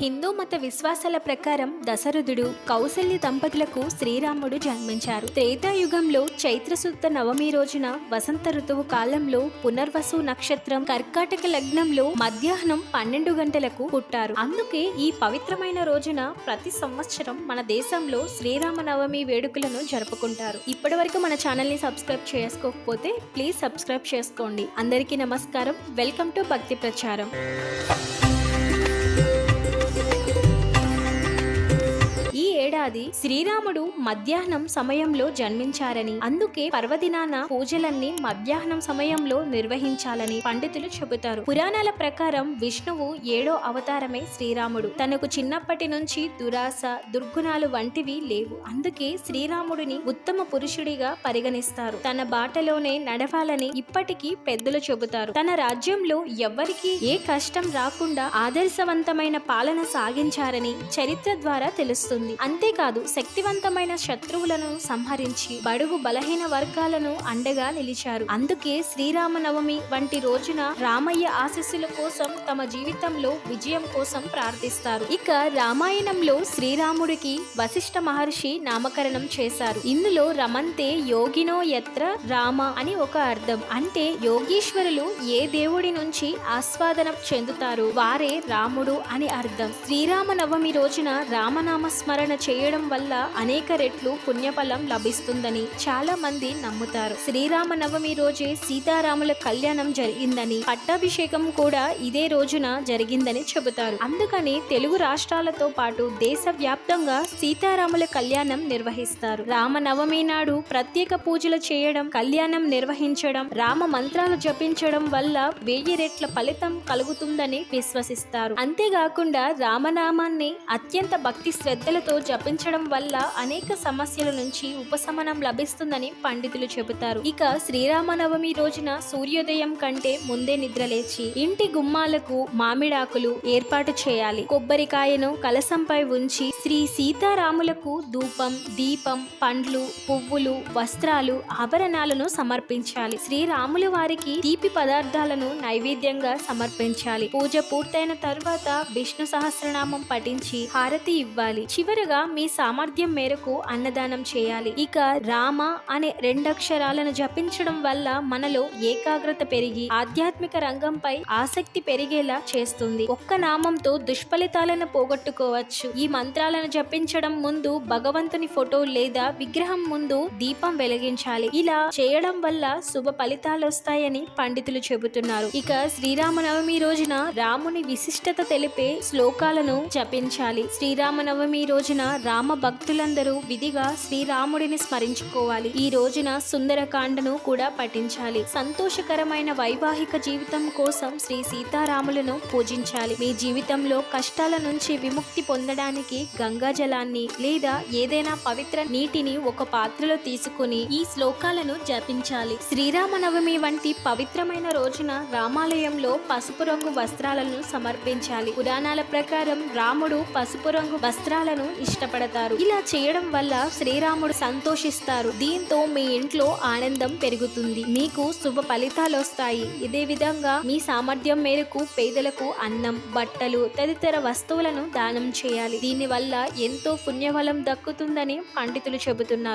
హిందూ మత విశ్వాసాల ప్రకారం దశరథుడు కౌశల్య దంపతులకు శ్రీరాముడు జన్మించారు. త్రేతాయుగంలో చైత్రశుద్ధ నవమి రోజున వసంత ఋతువు కాలంలో పునర్వసు నక్షత్రం కర్కాటక లగ్నంలో మధ్యాహ్నం పన్నెండు గంటలకు పుట్టారు. అందుకే ఈ పవిత్రమైన రోజున ప్రతి సంవత్సరం మన దేశంలో శ్రీరామ నవమి వేడుకలను జరుపుకుంటారు. ఇప్పటి వరకు మన ఛానల్ని సబ్స్క్రైబ్ చేసుకోకపోతే ప్లీజ్ సబ్స్క్రైబ్ చేసుకోండి. అందరికీ నమస్కారం. వెల్కమ్ టు భక్తి ప్రచారం. ఏడాది శ్రీరాముడు మధ్యాహ్నం సమయంలో జన్మించారని అందుకే పర్వదినాన పూజలన్నీ మధ్యాహ్నం సమయంలో నిర్వహించాలని పండితులు చెబుతారు. పురాణాల ప్రకారం విష్ణువు ఏడో అవతారమే శ్రీరాముడు. తనకు చిన్నప్పటి నుంచి దురాశ దుర్గుణాలు వంటివి లేవు. అందుకే శ్రీరాముడిని ఉత్తమ పురుషుడిగా పరిగణిస్తారు. తన బాటలోనే నడవాలని ఇప్పటికీ పెద్దలు చెబుతారు. తన రాజ్యంలో ఎవ్వరికీ ఏ కష్టం రాకుండా ఆదర్శవంతమైన పాలన సాగించారని చరిత్ర ద్వారా తెలుస్తుంది. అంతే అంతేకాదు శక్తివంతమైన శత్రువులను సంహరించి బడుగు బలహీన వర్గాలను అండగా నిలిచారు. అందుకే శ్రీరామనవమి వంటి రోజున రామయ్య ఆశీస్సుల కోసం తమ జీవితంలో విజయం కోసం ప్రార్థిస్తారు. ఇక రామాయణంలో శ్రీరాముడికి వశిష్ఠ మహర్షి నామకరణం చేశారు. ఇందులో రమంతే యోగినో యత్ర రామ అని ఒక అర్థం. అంటే యోగీశ్వరులు ఏ దేవుడి నుంచి ఆస్వాదనం చెందుతారు వారే రాముడు అని అర్థం. శ్రీరామ నవమి రోజున రామనామ స్మరణ చేయ చేయడం వల్ల అనేక రెట్లు పుణ్యఫలం లభిస్తుందని చాలా మంది నమ్ముతారు. శ్రీరామ నవమి రోజే సీతారాముల కళ్యాణం జరిగిందని పట్టాభిషేకం కూడా ఇదే రోజున జరిగిందని చెబుతారు. అందుకని తెలుగు రాష్ట్రాలతో పాటు దేశ వ్యాప్తంగా సీతారాముల కళ్యాణం నిర్వహిస్తారు. రామ నవమి నాడు ప్రత్యేక పూజలు చేయడం కళ్యాణం నిర్వహించడం రామ మంత్రాలు జపించడం వల్ల వెయ్యి రెట్ల ఫలితం కలుగుతుందని విశ్వసిస్తారు. అంతేకాకుండా రామనామాన్ని అత్యంత భక్తి శ్రద్ధలతో జపించ పాటించడం వల్ల అనేక సమస్యల నుంచి ఉపశమనం లభిస్తుందని పండితులు చెబుతారు. ఇక శ్రీరామనవమి రోజున సూర్యోదయం కంటే ముందే నిద్రలేచి ఇంటి గుమ్మాలకు మామిడాకులు ఏర్పాటు చేయాలి. కొబ్బరికాయను కలసంపై ఉంచి శ్రీ సీతారాములకు ధూపం దీపం పండ్లు పువ్వులు వస్త్రాలు ఆభరణాలను సమర్పించాలి. శ్రీరాముల వారికి తీపి పదార్థాలను నైవేద్యంగా సమర్పించాలి. పూజ పూర్తయిన తర్వాత విష్ణు సహస్రనామం పఠించి హారతి ఇవ్వాలి. చివరగా మీ సామర్థ్యం మేరకు అన్నదానం చేయాలి. ఇక రామ అనే రెండక్షరాలను జపించడం వల్ల మనలో ఏకాగ్రత పెరిగి ఆధ్యాత్మిక రంగంపై ఆసక్తి పెరిగేలా చేస్తుంది. ఒక్క నామంతో దుష్ఫలితాలను పోగొట్టుకోవచ్చు. ఈ మంత్రాలను జపించడం ముందు భగవంతుని ఫోటో లేదా విగ్రహం ముందు దీపం వెలిగించాలి. ఇలా చేయడం వల్ల శుభ ఫలితాలు వస్తాయని పండితులు చెబుతున్నారు. ఇక శ్రీరామనవమి రోజున రాముని విశిష్టత తెలిపే శ్లోకాలను జపించాలి. శ్రీరామనవమి రోజున రామ భక్తులందరూ విధిగా శ్రీరాముడిని స్మరించుకోవాలి. ఈ రోజున సుందరకాండను కూడా పఠించాలి. సంతోషకరమైన వైవాహిక జీవితం కోసం శ్రీ సీతారాములను పూజించాలి. మీ జీవితంలో కష్టాల నుంచి విముక్తి పొందడానికి గంగా జలాన్ని లేదా ఏదైనా పవిత్ర నీటిని ఒక పాత్రలో తీసుకుని ఈ శ్లోకాలను జపించాలి. శ్రీరామనవమి వంటి పవిత్రమైన రోజున రామాలయంలో పసుపు రంగు వస్త్రాలను సమర్పించాలి. పురాణాల ప్రకారం రాముడు పసుపు రంగు వస్త్రాలను ఇష్టపడతారు. ఇలా చేయడం వల్ల శ్రీరాముడు సంతోషిస్తారు. దీంతో మీ ఇంట్లో ఆనందం పెరుగుతుంది. మీకు శుభ ఫలితాలు వస్తాయి. ఇదే విధంగా మీ సామర్థ్యం మేరకు పేదలకు అన్నం బట్టలు తదితర వస్తువులను దానం చేయాలి. దీనివల్ల ఎంతో పుణ్యఫలం దక్కుతుందని పండితులు చెబుతున్నారు.